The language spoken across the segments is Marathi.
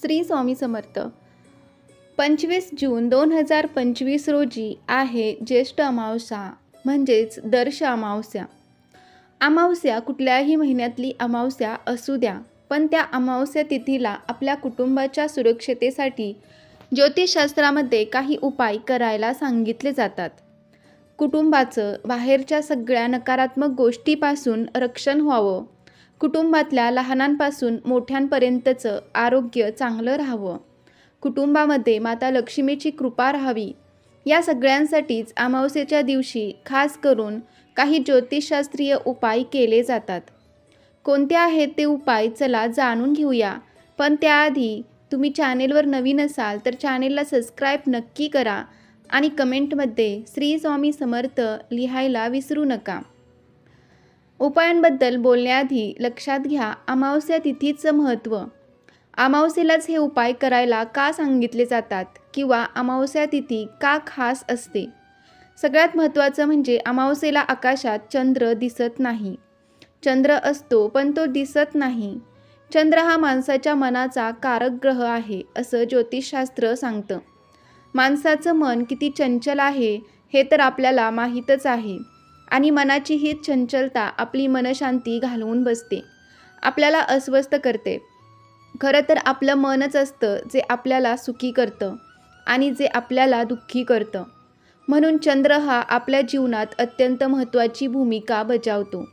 श्री स्वामी समर्थ. पंचवीस जून दोन हजार पंचवीस रोजी आहे ज्येष्ठ अमावस्या म्हणजेच दर्श अमावस्या. अमावस्या कुठल्याही महिन्यातली अमावस्या असू द्या पण त्या अमावस्या तिथीला आपल्या कुटुंबाच्या सुरक्षतेसाठी ज्योतिषशास्त्रामध्ये काही उपाय करायला सांगितले जातात. कुटुंबाचं बाहेरच्या सगळ्या नकारात्मक गोष्टीपासून रक्षण व्हावं. कुटुंबातल्या लहानांपासून मोठ्यांपर्यंतचं आरोग्य चांगलं राहावं. कुटुंबामध्ये माता लक्ष्मीची कृपा राहावी. या सगळ्यांसाठीच अमावस्येच्या दिवशी खास करून काही ज्योतिषशास्त्रीय उपाय केले जातात. कोणते आहेत ते उपाय चला जाणून घेऊया. पण त्याआधी तुम्ही चॅनेलवर नवीन असाल तर चॅनेलला सबस्क्राईब नक्की करा आणि कमेंटमध्ये श्री स्वामी समर्थ लिहायला विसरू नका. उपायांबद्दल बोलण्याआधी लक्षात घ्या अमावस्या तिथीचं महत्त्व. अमावस्येलाच हे उपाय करायला का सांगितले जातात किंवा अमावस्या तिथी का खास असते? सगळ्यात महत्त्वाचं म्हणजे अमावस्येला आकाशात चंद्र दिसत नाही. चंद्र असतो पण तो दिसत नाही. चंद्र हा माणसाच्या मनाचा कारक ग्रह आहे असं ज्योतिषशास्त्र सांगतं. माणसाचं मन किती चंचल आहे हे तर आपल्याला माहीतच आहे. आणि मनाची ही चंचलता आपली मनशांती घालवून बसते. आपल्याला अस्वस्थ करते. खरं तर आपलं मनच असतं जे आपल्याला सुखी करतं आणि जे आपल्याला दुःखी करतं. म्हणून चंद्र हा आपल्या जीवनात अत्यंत महत्त्वाची भूमिका बजावतो.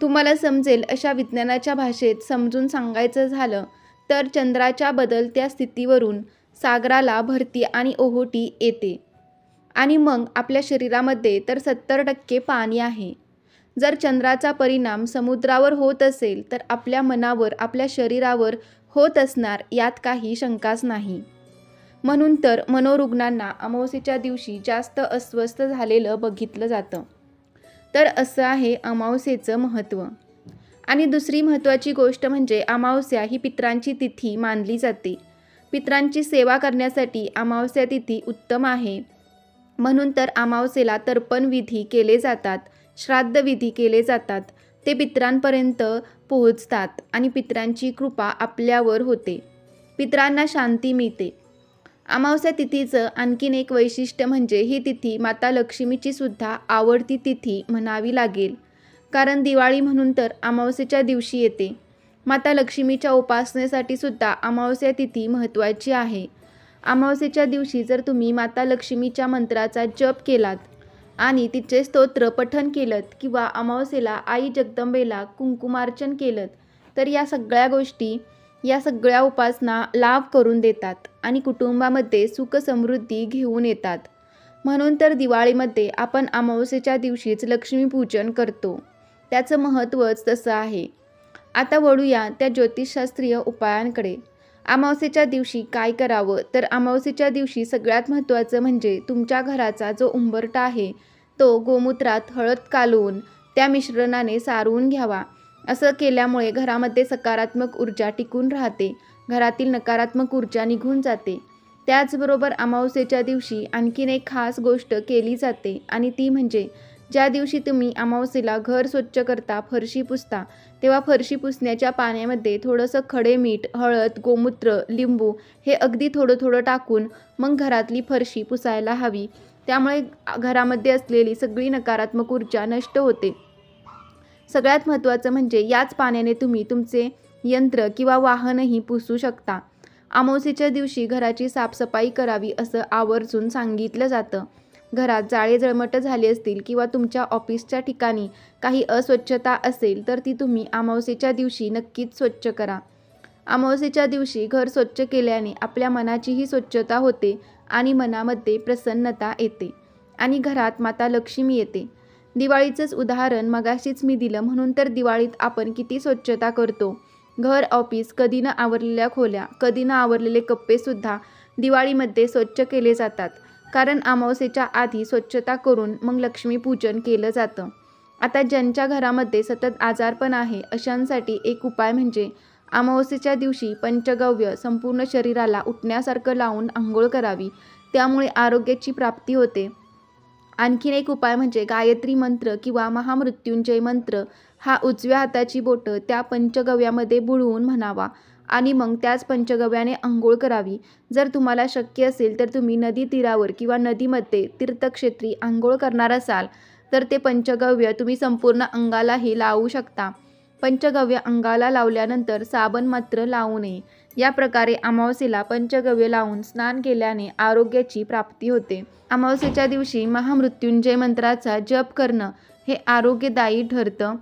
तुम्हाला समजेल अशा विज्ञानाच्या भाषेत समजून सांगायचं झालं तर चंद्राच्या बदलत्या स्थितीवरून सागराला भरती आणि ओहोटी येते. आणि मग आपल्या शरीरामध्ये तर सत्तर टक्के पाणी आहे. जर चंद्राचा परिणाम समुद्रावर होत असेल तर आपल्या मनावर आपल्या शरीरावर होत असणार यात काही शंकाच नाही. म्हणून तर मनोरुग्णांना अमावस्येच्या दिवशी जास्त अस्वस्थ झालेलं बघितलं जातं. तर असं आहे अमावस्येचं महत्त्व. आणि दुसरी महत्त्वाची गोष्ट म्हणजे अमावस्या ही पित्रांची तिथी मानली जाते. पित्रांची सेवा करण्यासाठी अमावस्या तिथी उत्तम आहे. म्हणून तर अमावस्येला तर्पण विधी केले जातात श्राद्ध विधी केले जातात. ते पित्रांपर्यंत पोहोचतात आणि पित्रांची कृपा आपल्यावर होते. पित्रांना शांती मिळते. अमावस्या तिथीचं आणखीन एक वैशिष्ट्य म्हणजे ही तिथी माता लक्ष्मीची सुद्धा आवडती तिथी म्हणावी लागेल. कारण दिवाळी म्हणून तर अमावस्येच्या दिवशी येते. माता लक्ष्मीच्या उपासनेसाठी सुद्धा अमावस्या तिथी महत्त्वाची आहे. अमावस्येच्या दिवशी जर तुम्ही माता लक्ष्मीच्या मंत्राचा जप केलात आणि तिचे स्तोत्र पठन केलं किंवा अमावस्येला आई जगदंबेला कुंकुमार्चन केलं तर या सगळ्या गोष्टी या सगळ्या उपासना लाभ करून देतात आणि कुटुंबामध्ये सुख समृद्धी घेऊन येतात. म्हणून तर दिवाळीमध्ये आपण अमावस्येच्या दिवशीच लक्ष्मीपूजन करतो. त्याचं महत्त्वच तसं आहे. आता वळूया त्या ज्योतिषशास्त्रीय उपायांकडे. अमावस्येच्या दिवशी काय करावं? तर अमावस्येच्या दिवशी सगळ्यात महत्त्वाचं म्हणजे तुमच्या घराचा जो उंबरटा आहे तो गोमूत्रात हळद कालवून त्या मिश्रणाने सारवून घ्यावा. असं केल्यामुळे घरामध्ये सकारात्मक ऊर्जा टिकून राहते. घरातील नकारात्मक ऊर्जा निघून जाते. त्याचबरोबर अमावस्येच्या दिवशी आणखीन एक खास गोष्ट केली जाते आणि ती म्हणजे ज्या दिवशी तुम्ही अमावस्येला घर स्वच्छ करता फरशी पुसता तेव्हा फरशी पुसण्याच्या पाण्यामध्ये थोडंसं खडे मीठ हळद गोमूत्र लिंबू हे अगदी थोडं थोडं टाकून मग घरातली फरशी पुसायला हवी. त्यामुळे घरामध्ये असलेली सगळी नकारात्मक ऊर्जा नष्ट होते. सगळ्यात महत्त्वाचं म्हणजे याच पाण्याने तुम्ही तुमचे यंत्र किंवा वाहनही पुसू शकता. अमावस्येच्या दिवशी घराची साफसफाई करावी असं आवर्जून सांगितलं जातं. घरात जाळे जळमट झाली असतील किंवा तुमच्या ऑफिसच्या ठिकाणी काही अस्वच्छता असेल तर ती तुम्ही अमावस्येच्या दिवशी नक्कीच स्वच्छ करा. अमावस्येच्या दिवशी घर स्वच्छ केल्याने आपल्या मनाचीही स्वच्छता होते आणि मनामध्ये प्रसन्नता येते आणि घरात माता लक्ष्मी येते. दिवाळीचंच उदाहरण मगाशीच मी दिलं म्हणून तर दिवाळीत आपण किती स्वच्छता करतो. घर ऑफिस कधी न आवरलेल्या खोल्या कधी न आवरलेले कप्पेसुद्धा दिवाळीमध्ये स्वच्छ केले जातात. कारण अमावस्येच्या आधी स्वच्छता करून मग लक्ष्मीपूजन केलं जातं. आता ज्यांच्या घरामध्ये सतत आजारपण आहे अशांसाठी एक उपाय म्हणजे अमावस्येच्या दिवशी पंचगव्य संपूर्ण शरीराला उठण्यासारखं लावून आंघोळ करावी. त्यामुळे आरोग्याची प्राप्ती होते. आणखीन एक उपाय म्हणजे गायत्री मंत्र किंवा महामृत्युंजय मंत्र हा उजव्या हाताची बोटं त्या पंचगव्यामध्ये बुडवून म्हणावा. आणि मग त्याच पंचगव्याने आंघोळ करावी. जर तुम्हाला शक्य असेल तर तुम्ही नदी तीरावर किंवा नदीमध्ये तीर्थक्षेत्री आंघोळ करणार असाल तर ते पंचगव्य तुम्ही संपूर्ण अंगालाही लावू शकता. पंचगव्य अंगाला लावल्यानंतर साबण मात्र लावू नये. या प्रकारे अमावस्येला पंचगव्य लावून स्नान केल्याने आरोग्याची प्राप्ती होते. अमावस्येच्या दिवशी महामृत्युंजय मंत्राचा जप करणं हे आरोग्यदायी ठरतं.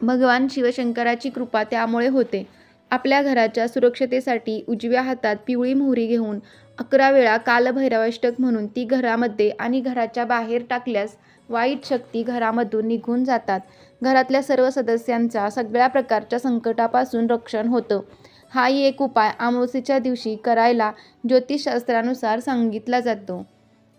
भगवान शिवशंकराची कृपा त्यामुळे होते. आपल्या घराच्या सुरक्षतेसाठी उजव्या हातात पिवळी मोहरी घेऊन अकरा वेळा कालभैरवाष्टक म्हणून ती घरामध्ये आणि घराच्या बाहेर टाकल्यास वाईट शक्ती घरामधून निघून जातात. घरातल्या सर्व सदस्यांचा सगळ्या प्रकारच्या संकटापासून रक्षण होतं. हाही एक उपाय अमावस्येच्या दिवशी करायला ज्योतिषशास्त्रानुसार सांगितला जातो.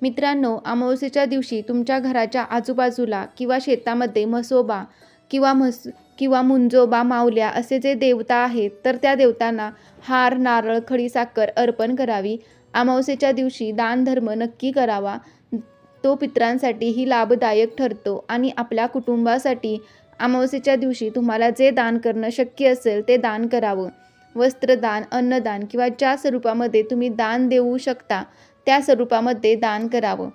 मित्रांनो अमावस्येच्या दिवशी तुमच्या घराच्या आजूबाजूला किंवा शेतामध्ये म्हसोबा किंवा म्हस किंवा मुंजोबा माऊल्या असे जे देवता आहेत तर त्या देवतांना हार नारळ खडीसाखर अर्पण करावी. अमावस्येच्या दिवशी दानधर्म नक्की करावा. तो पित्रांसाठीही लाभदायक ठरतो आणि आपल्या कुटुंबासाठी अमावस्येच्या दिवशी तुम्हाला जे दान करणं शक्य असेल ते दान करावं. वस्त्रदान अन्नदान किंवा ज्या स्वरूपामध्ये तुम्ही दान देऊ शकता त्या स्वरूपामध्ये दान करावं.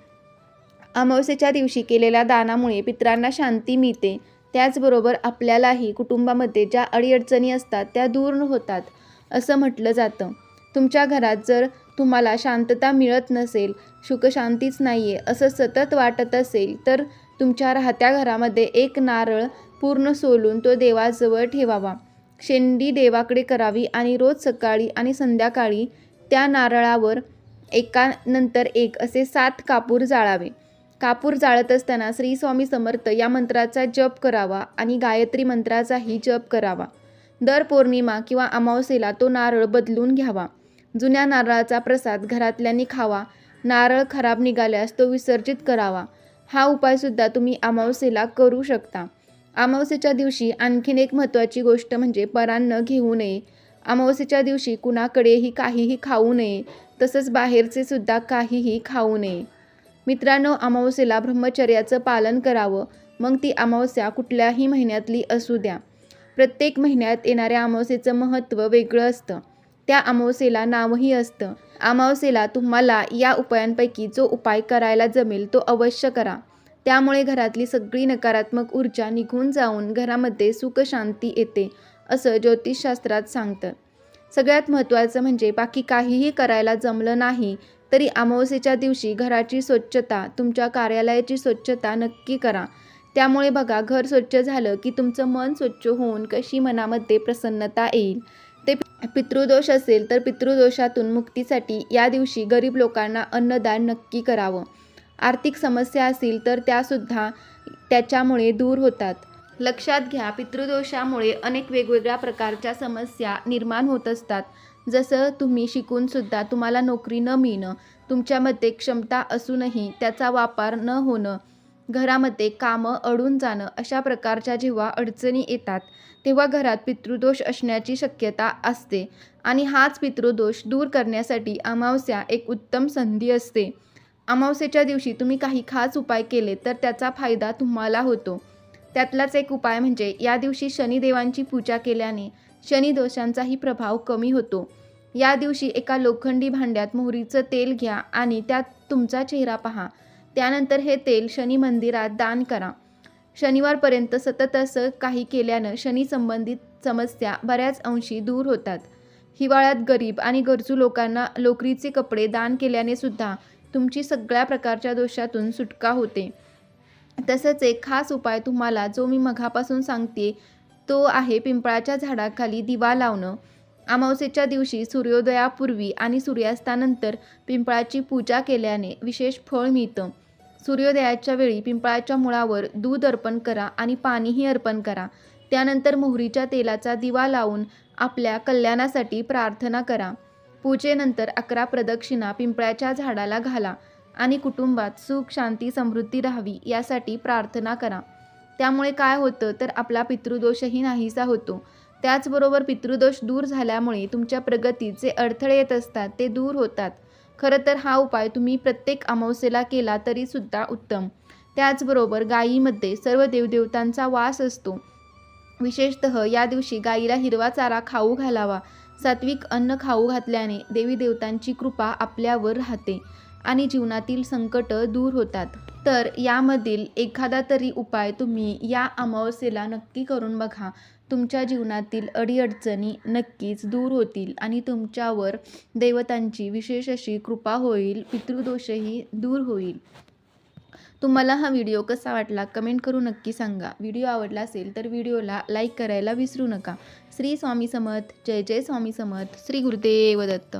अमावस्येच्या दिवशी केलेल्या दानामुळे पित्रांना शांती मिळते. त्याचबरोबर आपल्यालाही कुटुंबामध्ये ज्या अडीअडचणी असतात त्या दूर होतात असं म्हटलं जातं. तुमच्या घरात जर तुम्हाला शांतता मिळत नसेल सुखशांतीच नाही आहे असं सतत वाटत असेल तर तुमच्या राहत्या घरामध्ये एक नारळ पूर्ण सोलून तो देवाजवळ ठेवावा. शेंडी देवाकडे करावी आणि रोज सकाळी आणि संध्याकाळी त्या नारळावर एकानंतर एक असे सात कापूर जाळावे. कापूर जाळत असताना श्री स्वामी समर्थ या मंत्राचा जप करावा आणि गायत्री मंत्राचाही जप करावा. दर पौर्णिमा किंवा अमावस्येला तो नारळ बदलून घ्यावा. जुन्या नारळाचा प्रसाद घरातल्यांनी खावा. नारळ खराब निघाल्यास तो विसर्जित करावा. हा उपायसुद्धा तुम्ही अमावस्येला करू शकता. अमावस्येच्या दिवशी आणखीन एक महत्त्वाची गोष्ट म्हणजे परान्न घेऊ नये. अमावस्येच्या दिवशी कुणाकडेही काहीही खाऊ नये. तसंच बाहेरचे सुद्धा काहीही खाऊ नये. मित्रांनो अमावस्येला ब्रह्मचर्याचं पालन करावं. मग ती अमावस्या कुठल्याही महिन्यातली असू द्या. प्रत्येक महिन्यात येणाऱ्या अमावस्येचं महत्त्व वेगळं असतं. त्या अमावस्येला नावही असतं. अमावस्येला तुम्हाला या उपायांपैकी जो उपाय करायला जमेल तो अवश्य करा. त्यामुळे घरातली सगळी नकारात्मक ऊर्जा निघून जाऊन घरामध्ये सुखशांती येते असं ज्योतिषशास्त्रात सांगतं. सगळ्यात महत्त्वाचं म्हणजे बाकी काहीही करायला जमलं नाही तरी अमावस्येच्या दिवशी घराची स्वच्छता तुमच्या कार्यालयाची स्वच्छता नक्की करा. त्यामुळे बघा घर स्वच्छ झालं की तुमचं मन स्वच्छ होऊन कशी मनामध्ये प्रसन्नता येईल. ते पितृदोष असेल तर पितृदोषातून मुक्तीसाठी या दिवशी गरीब लोकांना अन्नदान नक्की करावं. आर्थिक समस्या असतील तर त्यासुद्धा त्याच्यामुळे दूर होतात. लक्षात घ्या पितृदोषामुळे अनेक वेगवेगळ्या प्रकारच्या समस्या निर्माण होत असतात. जसं तुम्ही शिकूनसुद्धा तुम्हाला नोकरी न मिळणं तुमच्यामध्ये क्षमता असूनही त्याचा वापर न होणं घरामध्ये कामं अडून जाणं अशा प्रकारच्या जेव्हा अडचणी येतात तेव्हा घरात पितृदोष असण्याची शक्यता असते. आणि हाच पितृदोष दूर करण्यासाठी अमावस्या एक उत्तम संधी असते. अमावस्येच्या दिवशी तुम्ही काही खास उपाय केले तर त्याचा फायदा तुम्हाला होतो. त्यातलाच एक उपाय म्हणजे या दिवशी शनिदेवांची पूजा केल्याने शनिदोषांचाही प्रभाव कमी होतो. या दिवशी एका लोखंडी भांड्यात मोहरीचं तेल घ्या आणि त्यात तुमचा चेहरा पहा. त्यानंतर हे तेल शनी मंदिरात दान करा. शनिवारपर्यंत सतत असं काही केल्यानं शनी संबंधित समस्या बऱ्याच अंशी दूर होतात. हिवाळ्यात गरीब आणि गरजू लोकांना लोकरीचे कपडे दान केल्याने सुद्धा तुमची सगळ्या प्रकारच्या दोषातून सुटका होते. तसंच एक खास उपाय तुम्हाला जो मी मघापासून सांगते तो आहे पिंपळाच्या झाडाखाली दिवा लावणं. अमावस्येच्या दिवशी सूर्योदयापूर्वी आणि सूर्यास्तानंतर पिंपळाची पूजा केल्याने विशेष फळ मिळतं. सूर्योदयाच्या वेळी पिंपळाच्या मुळावर दूध अर्पण करा आणि पाणीही अर्पण करा. त्यानंतर मोहरीच्या तेलाचा दिवा लावून आपल्या कल्याणासाठी प्रार्थना करा. पूजेनंतर अकरा प्रदक्षिणा पिंपळाच्या झाडाला घाला. आणि कुटुंबात सुख शांती समृद्धी राहावी यासाठी प्रार्थना करा. त्यामुळे काय होतं तर आपला पितृदोषही नाहीसा होतो. त्याचबरोबर पितृदोष दूर झाल्यामुळे तुमच्या प्रगतीत जे अडथळे येत असतात ते दूर होतात. खरं तर हा उपाय तुम्ही प्रत्येक अमावस्येला केला तरीसुद्धा उत्तम. त्याचबरोबर गायीमध्ये सर्व देवदेवतांचा वास असतो. विशेषतः या दिवशी गाईला हिरवा चारा खाऊ घालावा. सात्विक अन्न खाऊ घातल्याने देवी देवतांची कृपा आपल्यावर राहते. आणि जीवनातील संकट दूर होतात. तर यामधील एखादा तरी उपाय तुम्ही या अमावस्येला नक्की करून बघा. तुमच्या जीवनातील अडीअडचणी नक्कीच दूर होतील आणि तुमच्यावर देवतांची विशेष अशी कृपा होईल पितृदोषही दूर होईल. तुम्हाला हा व्हिडिओ कसा वाटला कमेंट करून नक्की सांगा. व्हिडिओ आवडला असेल तर व्हिडिओला लाईक करायला विसरू नका. श्री स्वामी समर्थ. जय जय स्वामी समर्थ. श्री गुरुदेव दत्त.